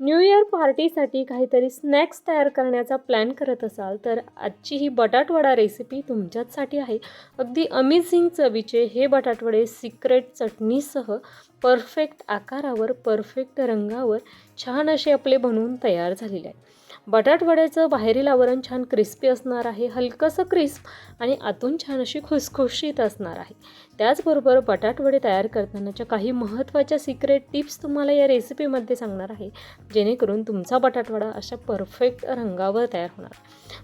New year पार्टीसाठी काहीतरी snacks तयार करण्याचा प्लॅन करत असाल तर आजची ही बटाटवडा रेसिपी तुमच्याचसाठी आहे. अगदी अमेझिंग चवीचे हे बटाटवडे सिक्रेट चटणीसह परफेक्ट आकारावर परफेक्ट रंगावर छान असे आपले बनवून तयार झालेले आहे बटाटवड्याचं बाहेरील आवरण छान क्रिस्पी असणार आहे हलकंसं क्रिस्प आणि आतून छान अशी खुसखुशीत असणार आहे. त्याचबरोबर बटाटवडे तयार करतानाच्या काही महत्त्वाच्या सिक्रेट टिप्स तुम्हाला या रेसिपीमध्ये सांगणार आहे जेणेकरून तुमचा बटाटवडा अशा परफेक्ट रंगावर तयार होणार.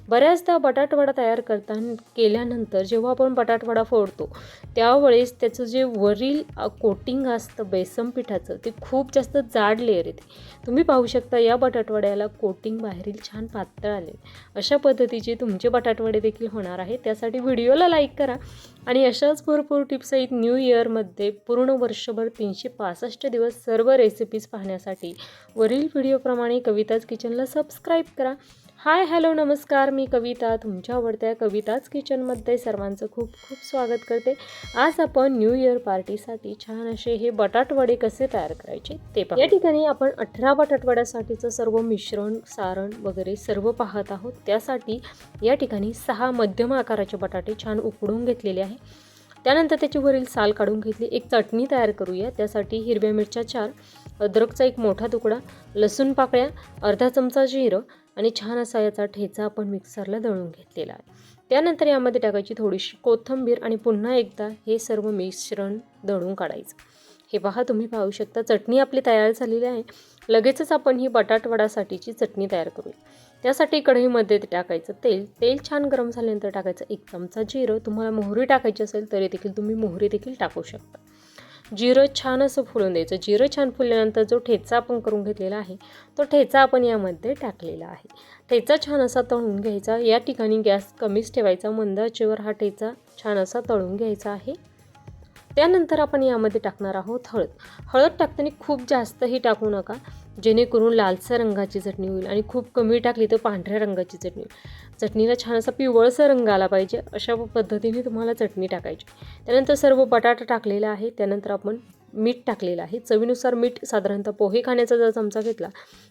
बऱ्याचदा बटाटवडा तयार करताना केल्यानंतर जेव्हा आपण बटाटवडा फोडतो त्यावेळेस त्याचं जे वरील कोटिंग असतं बेसन पिठाचं ते खूप जास्त जाड लेअर येते. तुम्ही पाहू शकता या बटाटवड्याला कोटिंग बाहेर बाहेरील छान पातळ आले. अशा पद्धतीचे तुमचे बटाटवडे देखील होणार आहे त्यासाठी व्हिडिओला लाईक करा आणि अशाच भरपूर टिप्स आहेत. न्यू इयरमध्ये पूर्ण वर्षभर तीनशे पासष्ट दिवस सर्व रेसिपीज पाहण्यासाठी वरील व्हिडिओप्रमाणे कविताज किचनला सबस्क्राईब करा. हाय हॅलो नमस्कार. मी कविता तुमच्या आवडत्या कविताच किचनमध्ये सर्वांचं खूप खूप स्वागत करते. आज आपण न्यू इयर पार्टीसाठी छान असे हे बटाटवडे कसे तयार करायचे ते पाहू. या ठिकाणी आपण अठरा बटाटवड्यासाठीचं सर्व मिश्रण सारण वगैरे सर्व पाहत आहोत. त्यासाठी या ठिकाणी सहा मध्यम आकाराचे बटाटे छान उकडून घेतलेले आहे. त्यानंतर त्याची वरील साल काढून घेतली. एक चटणी तयार करूया. त्यासाठी हिरव्या मिरच्या चार अद्रकचा एक मोठा तुकडा लसूण पाकळ्या अर्धा चमचा जिरं आणि छान असा याचा ठेचा आपण मिक्सरला दळून घेतलेला आहे. त्यानंतर यामध्ये टाकायची थोडीशी कोथिंबीर आणि पुन्हा एकदा हे सर्व मिश्रण दळून काढायचं. हे पहा तुम्ही पाहू शकता चटणी आपली तयार झालेली आहे. लगेचच आपण ही बटाटवडासाठीची चटणी तयार करूया. त्यासाठी कढईमध्ये टाकायचं तेल. तेल छान गरम झाल्यानंतर टाकायचं एक चमचा जिरं. तुम्हाला मोहरी टाकायची असेल तरी देखील तुम्ही मोहरी देखील टाकू शकता. जिरं छान असं फुलून द्यायचं. जिरं छान फुलल्यानंतर जो ठेचा आपण करून घेतलेला आहे तो ठेचा आपण यामध्ये टाकलेला आहे. ठेचा छान असा तळून घ्यायचा. या ठिकाणी गॅस कमीच ठेवायचा. मंद आचेवर हा ठेचा छान असा तळून घ्यायचा आहे. त्यानंतर आपण यामध्ये टाकणार आहोत हळद. हळद टाकताना खूप जास्तही टाकू नका. जेणेकरून लालसर रंगाची चटणी होईल आणि खूप कमी टाकली तर पांढऱ्या रंगाची चटणी होईल. चटणीला छान असा पिवळसर रंग आला पाहिजे अशा पद्धतीने तुम्हाला चटणी टाकायची. त्यानंतर सर्व बटाटा टाकलेला आहे त्यानंतर आपण मीठ टाकलेलं आहे. चवीनुसार मीठ साधारणतः पोहे खाण्याचा जर चमचा घेतला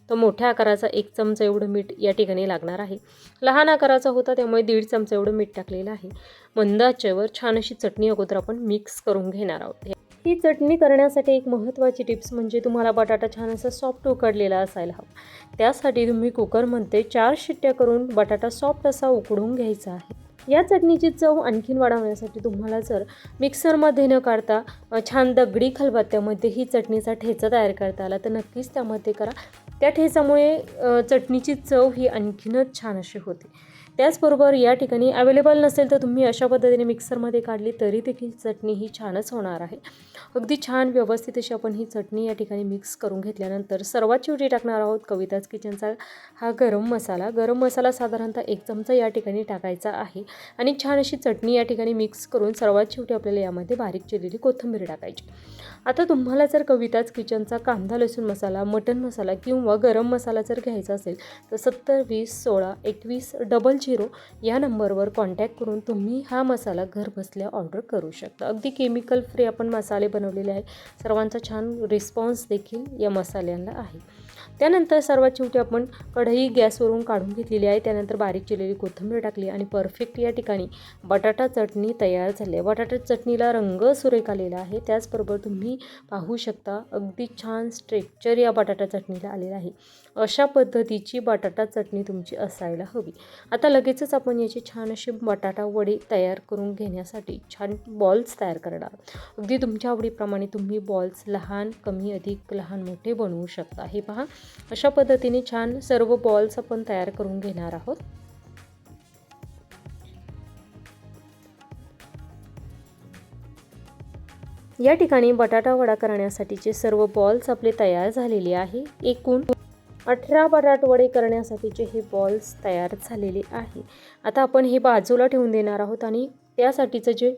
तर मोठ्या आकाराचा एक चमचा एवढं मीठ या ठिकाणी लागणार आहे. लहान आकाराचा होता त्यामुळे दीड चमचा एवढं मीठ टाकलेलं आहे. मंद आचेवर छान अशी चटणी अगोदर आपण मिक्स करून घेणार आहोत. ही चटणी करण्यासाठी एक महत्त्वाची टिप्स म्हणजे तुम्हाला बटाटा छान असा सॉफ्ट उकडलेला असायला हवा. त्यासाठी तुम्ही कुकरमध्ये चार शिट्ट्या करून बटाटा सॉफ्ट असा उकडून घ्यायचा आहे. या चटणीची चव आणखीन वाढवण्यासाठी तुम्हाला जर मिक्सरमध्ये न काढता छान दगडी खलबत्त्यामध्ये ही चटणीचा ठेचा तयार करता आला तर नक्कीच त्यामध्ये करा. त्या ठेचामुळे चटणीची चव ही आणखीनच छान अशी होते. त्याचबरोबर या ठिकाणी अवेलेबल नसेल तर तुम्ही अशा पद्धतीने मिक्सरमध्ये काढली तरी देखील चटणी ही छानच होणार आहे. अगदी छान व्यवस्थित अशी आपण ही चटणी या ठिकाणी मिक्स करून घेतल्यानंतर सर्वात शेवटी टाकणार आहोत कविताज किचनचा हा गरम मसाला. गरम मसाला साधारणतः एक चमचा या ठिकाणी टाकायचा आहे आणि छान अशी चटणी या ठिकाणी मिक्स करून सर्वात शेवटी आपल्याला यामध्ये बारीक चिरलेली कोथिंबीर टाकायची. आता तुम्हाला जर कविताज किचनचा कांदा लसूण मसाला मटन मसाला किंवा गरम मसाला जर घ्यायचा असेल तर सत्तर वीस सोळा एकवीस डबल झिरो या नंबरवर कॉन्टॅक्ट करून तुम्ही हा मसाला घरबसल्या ऑर्डर करू शकता. अगदी केमिकल फ्री आपण मसाले बनवलेले आहे सर्वांचा छान रिस्पॉन्स देखील या मसाल्यांना आहे. त्यानंतर सर्वात शेवटी आपण कढई गॅसवरून काढून घेतलेली आहे. त्यानंतर बारीक चिरलेली कोथिंबीर टाकली आणि परफेक्ट या ठिकाणी बटाटा चटणी तयार झाली आहे. बटाटा चटणीला रंग सुरेख आलेला आहे. त्याचबरोबर तुम्ही पाहू शकता अगदी छान स्ट्रेक्चर या बटाटा चटणीला आलेला आहे. अशा पद्धतीची बटाटा चटणी तुमची असायला हवी. आता लगेचच आपण याची छान अशी बटाटा वडे तयार करून घेण्यासाठी छान बॉल्स तयार करणार अगदी तुमच्या आवडीप्रमाणे तुम्ही बॉल्स लहान कमी अधिक लहान मोठे बनवू शकता. हे पहा. अशा पद्धतीने छान सर्व बॉल्स आपण तयार करून घेणार आहोत. या ठिकाणी बटाटा वडा करण्यासाठीचे सर्व बॉल्स आपले तयार झालेले आहे. एकूण अठरा बटाटवडे करण्यासाठीचे हे बॉल्स तयार झालेले आहे. आता आपण हे बाजूला ठेवून देणार आहोत आणि त्यासाठीचं जे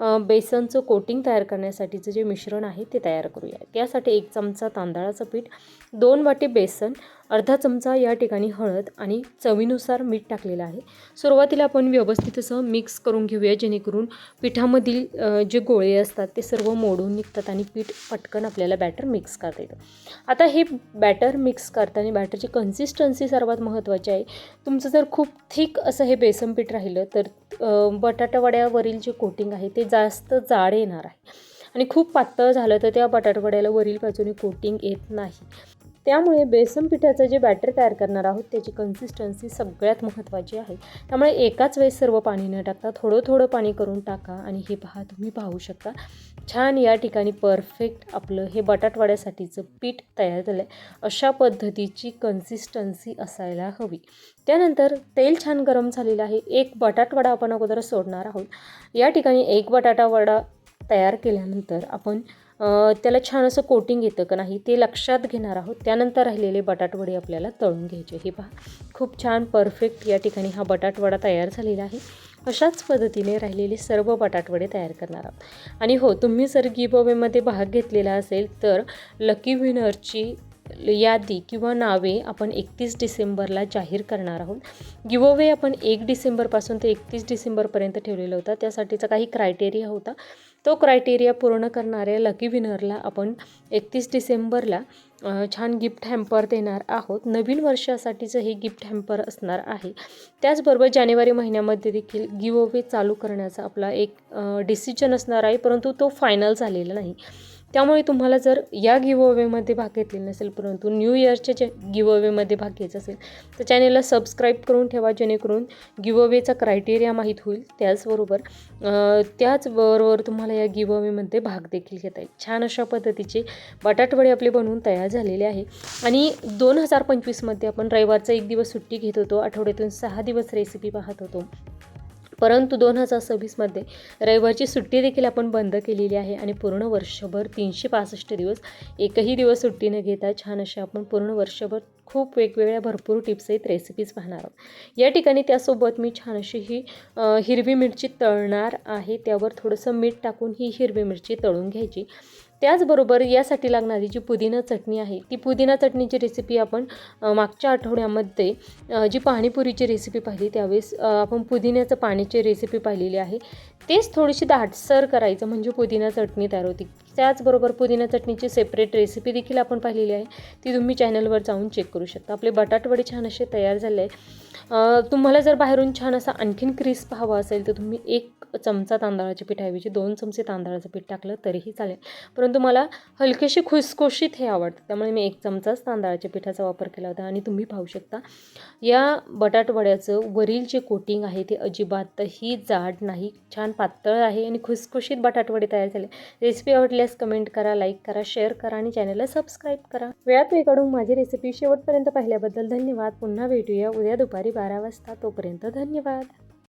बेसनचं कोटिंग तयार करण्यासाठीचं जे मिश्रण आहे ते तयार करूया. त्यासाठी एक चमचा तांदळाचं पीठ दोन वाटी बेसन अर्धा चमचा या ठिकाणी हळद आणि चवीनुसार मीठ टाकलेलं आहे. सुरुवातीला आपण व्यवस्थित असं मिक्स करून घेऊया जेणेकरून पिठामधील जे गोळे असतात ते सर्व मोडून निघतात आणि पीठ पटकन आपल्याला बॅटर मिक्स करता येतं. आता हे बॅटर मिक्स करताना बॅटरची कन्सिस्टन्सी सर्वात महत्त्वाची आहे. तुमचं जर खूप थिक असं हे बेसन पीठ राहिलं तर बटाटावड्यावरील जे कोटिंग आहे ते जास्त जाड येणार आहे. आणि खूप पातळ झालं तर त्या बटाटवड्याला वरील बाजूने कोटिंग येत नाही. त्यामुळे बेसन पिठाचं जे बॅटर तयार करणार आहोत त्याची कन्सिस्टन्सी सगळ्यात महत्त्वाची आहे. त्यामुळे एकाच वेळेस सर्व पाणी न टाकता थोडं थोडं पाणी करून टाका आणि हे पहा तुम्ही पाहू शकता. छान या ठिकाणी परफेक्ट आपलं हे बटाटवाड्यासाठीचं पीठ तयार झालं आहे अशा पद्धतीची कन्सिस्टन्सी असायला हवी. त्यानंतर तेल छान गरम झालेलं आहे. एक बटाटवडा आपण अगोदर सोडणार आहोत. या ठिकाणी एक बटाटावडा तयार केल्यानंतर आपण त्याला छान असं कोटिंग येतं का नाही ते लक्षात घेणार आहोत. त्यानंतर राहिलेले बटाटवडे आपल्याला तळून घ्यायचे. हे पहा खूप छान परफेक्ट या ठिकाणी हा बटाटवडा तयार झालेला आहे. अशाच पद्धतीने राहिलेले सर्व बटाटवडे तयार करणार आहोत. आणि हो तुम्ही जर गिबअवेमध्ये भाग घेतलेला असेल तर लकी विनरची यादी किंवा नावे आपण एकतीस डिसेंबरला जाहीर करणार आहोत. गिवअवे आपण एक डिसेंबरपासून ते एकतीस डिसेंबरपर्यंत ठेवलेला होता. त्यासाठीचा काही क्रायटेरिया होता. तो क्रायटेरिया पूर्ण करणाऱ्या लकी विनरला आपण एकतीस डिसेंबरला छान गिफ्ट हॅम्पर देणार आहोत. नवीन वर्षासाठीचं हे गिफ्ट हॅम्पर असणार आहे. त्याचबरोबर जानेवारी महिन्यामध्ये देखील गिवोवे चालू करण्याचा आपला एक डिसिजन असणार आहे परंतु तो फायनल झालेला नाही. त्यामुळे तुम्हाला जर या गिवअवेमध्ये भाग घेतलेला नसेल परंतु न्यू इयरच्या जे गिवअवेमध्ये भाग घ्यायचा असेल तर चॅनेलला सबस्क्राईब करून ठेवा जेणेकरून गिवअवेचा क्रायटेरिया माहीत होईल. त्याचबरोबर त्याचबरोबर तुम्हाला या गिवअवेमध्ये भाग देखील घेता येईल. छान अशा पद्धतीचे बटाटवडे आपले बनवून तयार झालेले आहे. आणि दोन हजार पंचवीसमध्ये आपण रविवारचा एक दिवस सुट्टी घेत होतो. आठवड्यातून सहा दिवस रेसिपी पाहत होतो. परंतु दोन हजार सव्वीसमध्ये रविवारची सुट्टी देखील आपण बंद केलेली आहे आणि पूर्ण वर्षभर तीनशे पासष्ट दिवस एकही दिवस सुट्टी न घेता छान असे आपण पूर्ण वर्षभर खूप वेगवेगळ्या भरपूर टिप्स आहेत रेसिपीज पाहणार आहोत. या ठिकाणी त्यासोबत मी छान अशी ही हिरवी मिरची तळणार आहे. त्यावर थोडंसं मीठ टाकून ही हिरवी मिरची तळून घ्यायची. त्याचबरोबर यासाठी लागणारी जी पुदिना चटणी आहे ती पुदिना चटणीची रेसिपी आपण मागच्या आठवड्यामध्ये जी पाणीपुरीची रेसिपी पाहिली त्यावेळेस आपण पुदिन्याचं पाण्याची रेसिपी पाहिलेली आहे. तेच थोडीशी दाटसर करायचं म्हणजे पुदिना चटणी तयार होती. त्याचबरोबर पुदिना चटणीची सेपरेट रेसिपी देखील आपण पाहिलेली आहे. ती तुम्ही चॅनलवर जाऊन चेक करू शकता. आपले बटाटवडे छान असे तयार झाले आहे तुम्हाला जर बाहेरून छान असा आणखीन क्रिस्प हवा असेल तर तुम्ही एक चमचा तांदळाच्या पिठाऐवजी दोन चमचे तांदळाचं पीठ टाकलं तरीही चालेल. परंतु मला हलकेशी खुसखुशीत हे आवडतं त्यामुळे मी एक चमचाच तांदळाच्या पिठाचा वापर केला होता आणि तुम्ही पाहू शकता या बटाटवड्याचं वरील जे कोटिंग आहे ते अजिबातही जाड नाही छान पातळ आहे आणि खुसखुशीत बटाटवडे तयार झाले. रेसिपी आवडल्यास कमेंट करा लाईक करा शेअर करा आणि चॅनलला सबस्क्राईब करा. वेळात वेळ काढून माझी रेसिपी शेवटपर्यंत पाहिल्याबद्दल धन्यवाद. पुन्हा भेटूया उद्या दुपारी बारा वाजता तोपर्यंत धन्यवाद.